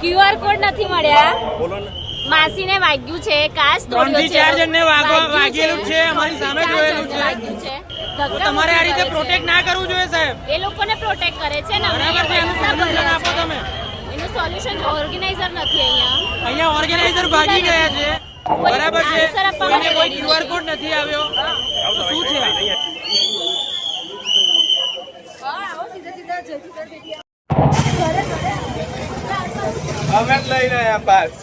QR code નથી મળ્યા. બોલો ને. માસીને વાગ્યું છે કાચ તોડ્યો છે. ચાર જણને વાગ્યું વાગેલું છે, અમારી સામે જોયેલું છે. તમારે આ રીતે પ્રોટેક્ટ ના કરવું જોઈએ સાહેબ. એ લોકોને પ્રોટેક્ટ કરે છે ને બરાબર છે એનું સોલ્યુશન આપો તમે. એનું સોલ્યુશન ઓર્ગેનાઇઝર નથી અહીંયા. અહીંયા ઓર્ગેનાઇઝર ભાગી ગયા છે. બરાબર છે. કોઈને કોઈ ક્યુઆર કોડ નથી આવ્યો તો શું છે આ? અમે જ લઈને આવ્યા પાસ.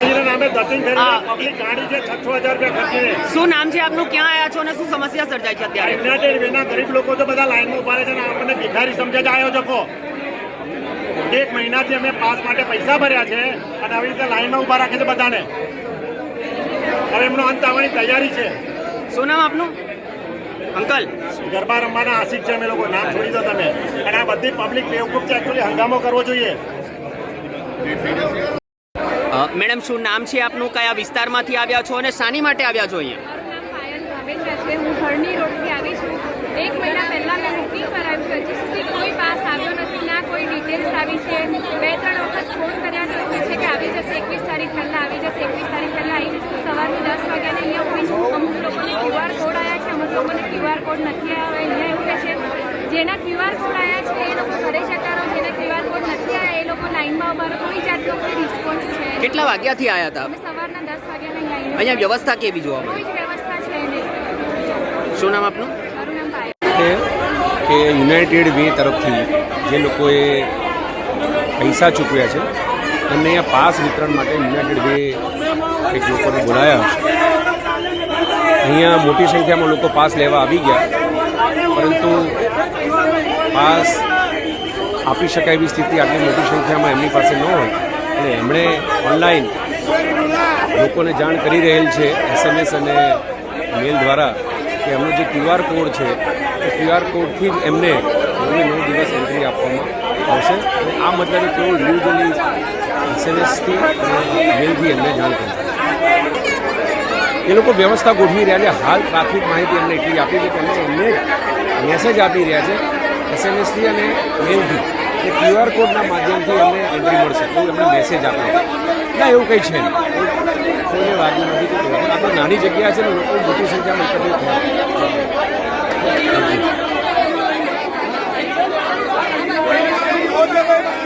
એના નામે પબ્લિક ગાડી છે છ છ હજાર રૂપિયા શું નામ છે આપનું? ક્યાં આવ્યા છો અને શું સમસ્યા સર્જાય છે અત્યારે? ગરીબ લોકો તો બધા લાઈનમાં ઊભા રહે છે અને આપણને ભિખારી સમજે આવ્યો આયોજકો. એક મહિનાથી અમે પાસ માટે પૈસા ભર્યા છે અને આવી રીતે લાઈનમાં ઊભા રાખે છે બધાને. હવે એમનો અંત આવવાની તૈયારી છે. શું નામ આપનું? અંકલ. ગરબા રમવાના આશિક છે અમે લોકો. નામ છોડી દો તમે. અને આ બધી પબ્લિક બેવકૂફ છે. એકચ્યુઅલી હંગામો કરવો જોઈએ. મેડમ શું નામ છે આપનું? કયા વિસ્તારમાંથી આવ્યા છો અને શાની માટે આવ્યા છો અહીંયા? હું ઘરની રોડથી આવી છું. એક મહિના પહેલાં મેં બુકિંગ કરાવ્યું છે હજી સુધી કોઈ પાસ આવ્યો નથી ના કોઈ ડિટેલ્સ આવી છે? બે ત્રણ વખત ફોન કર્યા તો એવું છે કે આવી જશે એકવીસ તારીખ પહેલાં આવી જશે એકવીસ તારીખ પહેલાં આવી જશે. સવારની દસ વાગ્યાને અહીંયા ઊભી છું. અમુક લોકોને ક્યુઆર કોડ આવ્યા છે અમુક લોકોને ક્યુઆર કોડ નથી આવ્યા અહીંયા એવું કહે છે. જેના ક્યુઆર કોડ આવ્યા છે એ લોકો ઘરે જતા રહો. જેના ક્યુઆર કોડ નથી આવ્યા એ લોકો લાઈનમાં અમારો કોઈ જાતનો કોઈ રિસ્પોન્સ છે. કેટલા વાગ્યાથી આવ્યા હતા? અમે સવારના દસ વાગ્યાના અહીંયા અહીંયા વ્યવસ્થા કેવી જોવા કોઈ મળી જ વ્યવસ્થા છે નહીં. શું નામ આપનું મારું નામ પાયલ છે કે યુનાઇટેડ વે તરફથી જે લોકોએ પૈસા ચૂકવ્યા છે એમને અહીંયા પાસ વિતરણ માટે યુનાઇટેડ વે એક લોકોને બોલાયા અહીંયા મોટી સંખ્યામાં લોકો પાસ લેવા આવી ગયા, પરંતુ પાસ આપી શકાય એવી સ્થિતિ આટલી મોટી સંખ્યામાં એમની પાસે ન હોય. અને એમણે ઓનલાઈન લોકોને જાણ કરી રહેલ છે, એસએમએસ અને મેલ દ્વારા, કે એમનો જે ક્યુઆર કોડ છે ક્યુઆર કોડથી જ એમને નવે નવ દિવસ એન્ટ્રી આપવામાં આવશે. આ મતલબ તેઓ ઇન્ડિવિજ્યુઅલી એસએમએસથી અને મેલથી એમને જાણ કરશે. એ લોકો વ્યવસ્થા ગોઠવી રહ્યા છે. હાલ પ્રાથમિક માહિતી એમને એટલી આપી છે કે અમે એમને મેસેજ આપી રહ્યા છે એસએમએસથી અને મેલથી કે ક્યુઆર કોડના માધ્યમથી એમને એન્ટ્રી મળશે. એવું એમને મેસેજ આપ્યો ના, એવું કંઈ છે કોઈને વાગ્યું નથી. આ તો નાની જગ્યા છે ને, લોકો મોટી સંખ્યામાં એકત્રિત થયા.